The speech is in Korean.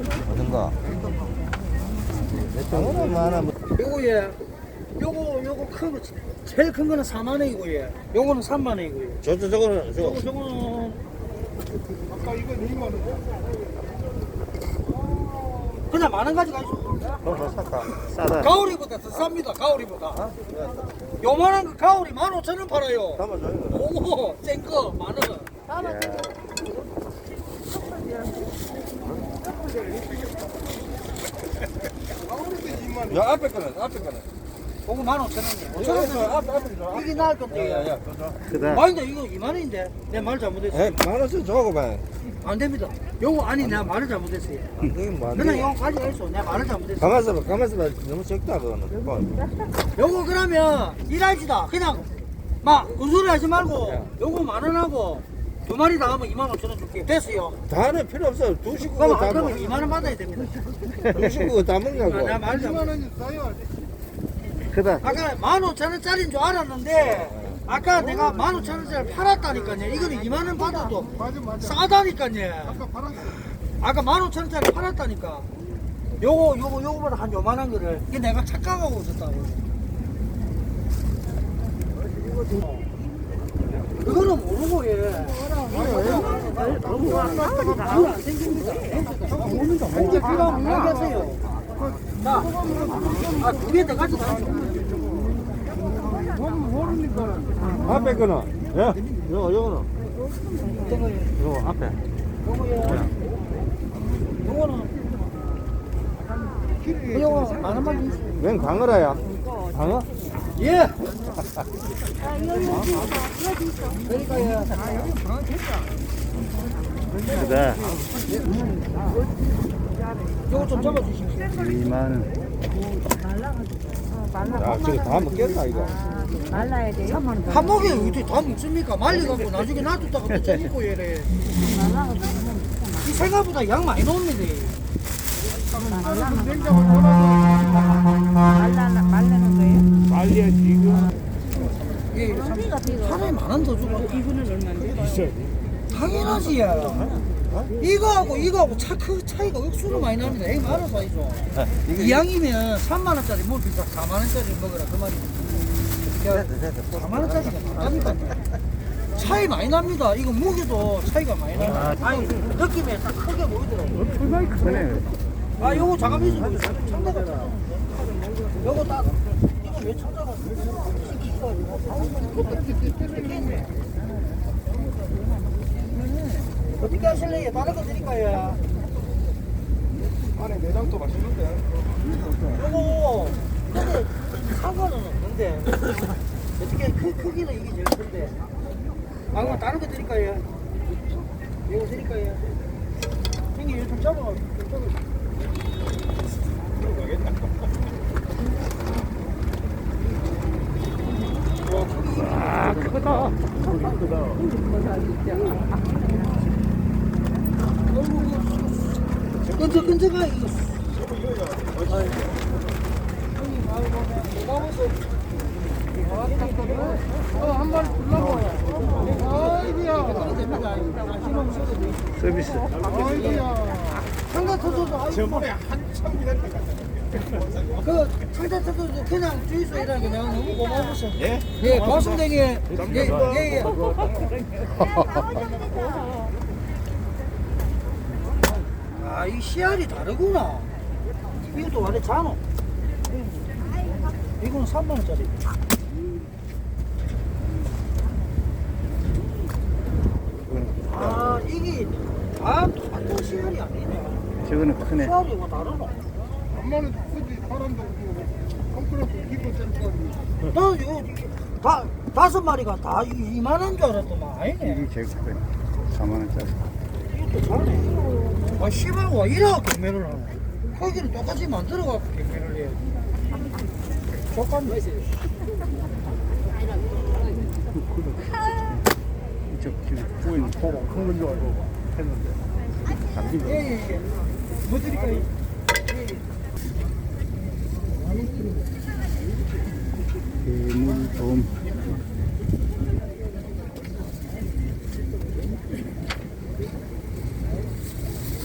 어떤가? 많아. 뭐. 요거 예. 요거 요거 큰 거, 제일 큰 거는 4만 원이고 예. 요거는 3만 원이고요. 저, 저, 저거는, 저. 요거 저거는 아까 이거 2만 원. 그냥 만 원 가지고 가시죠. 더, 더 샀다. 싸다. 가오리보다 더 쌉니다. 가오리보다. 요만한 거 가오리 15,000원 팔아요. 담아줘, 이거. 오, 센거 만 원. 야, 앞에 거는, 앞에 거는. 요거 15,000원이에요. 저, 저, 앞에, 앞에 거. 이게 나을 건데. 야, 야, 저, 저. 그다. 아닌데 이거 2만 원인데 내 말 잘못했어. 에이, 만 원씩 줘고 봐. 안 됩니다. 요거 아니 내가 말을 잘못했어요. 뭐안 그냥 돼. 요거 가지고 있어. 내가 말을 잘못했어. 가만있어 봐, 가만있어 봐. 너무 적다, 그거는. 뭐. 요거 그러면 일합시다. 그냥 막 군소리 하지 말고 요거 만 원하고 두 마리 다 하면 2만 5천 원 줄게. 됐어요. 다는 필요 없어. 두 식구 그럼 다안 그러면 먹, 2만 원 받아야 됩니다. 두 식구 다 아, 내가 먹냐고. 말 잘못. 그다. 아까 15,000원짜리인 줄 알았는데 아까 내가 15,000원짜리 팔았다니까요. 이거는 2만 원 받아도 싸다니까요. 아까 15,000원짜리 팔았다니까. 요거 요거 요거보다 한 요만한 거를 이게 내가 착각하고 있었다고. 그거는 모르고 예. 안 생깁니다. 현재 필요하면 얘기하세요. 자, 아, 두개 더 가져가. 앞에 거는. 야, 요거, 요거는. 요거, 앞에. 요거는 요거 만 원만 주세요. 웬 광어라야? 광어? 예. 그러니까 예. 그다. 요거 좀 잡아 주십시오. 2만 원. 야, 저거 다 먹겠다, 이거. 말라야 돼요? 한 목에 어떻게 다 먹습니까? 말려갖고 나중에 놔뒀다가 또 재밌고 얘래. 이 생각보다 양 많이 나옵니다. 말라, 말라는 거예요? 말려 지금. 예, 사람이 만원 더 주고. 이분은 얼마인데? 당연하지, 야. 이거하고 이거하고 차, 크 차이가 억수로 많이 납니다. 이 말을 사이죠. 이왕이면 3만원짜리 뭘 비싸 4만원짜리 먹으라 그 말이죠. 4만원짜리가 낫다니까. 차이 많이 납니다. 이거 무게도 차이가 많이 납니다. 아니, 느낌에 딱 크게 보이더라고요. 크네. 아, 요거 잠깐 있어. 창자가 잖아 요거 딱, 어떻게 하실래요? 다른 거 드릴까요? 안에 내장도 맛있는데. 요거, 근데 사과는 없는데. 어떻게 크, 크기는 이게 제일 큰데. 아, 그럼 다른 거 드릴까요? 이거 드릴까요? 형님, 이거 좀 잡아. 좀 잡아. 끈적끈적하 이거. 아이. 형님, 아이고, 내가 먹어서. 어, 한 마리 불러고. 아이고야. 됩니다. 심하면 써도 돼. 서비스. 아이고야. 상자 터져도 아이고. 저번에 한참 기다렸다. 그 상자 터져도 그냥 주유소 일하는 게 너무 고마워서. 예? 예, 고맙습니다. 예, 예, 예. 아, 이 씨알이 다르구나. 이것도 완전 잔어. 이거는 3만원짜리. 아, 이게 다 같은 씨알이 아니네. 저거는 크네. 씨알이 뭐 다르노? 사람도 나 이거 다, 다섯 마리가 다 2만원 줄 알았더만. 아니네. 이게 제일 크네. 4만 원짜리. 이것도 잘하네. 아, 씨발, 와, 이래가 경매를 하네. 거기는 똑같이 만들어갖고 경매를 해. 똑같네. 저 지금 보이는 포가 큰건 줄 알고 했는데. 담긴 예, 예, 예. 뭐 드릴까요? 예, 예. 괴물 돔.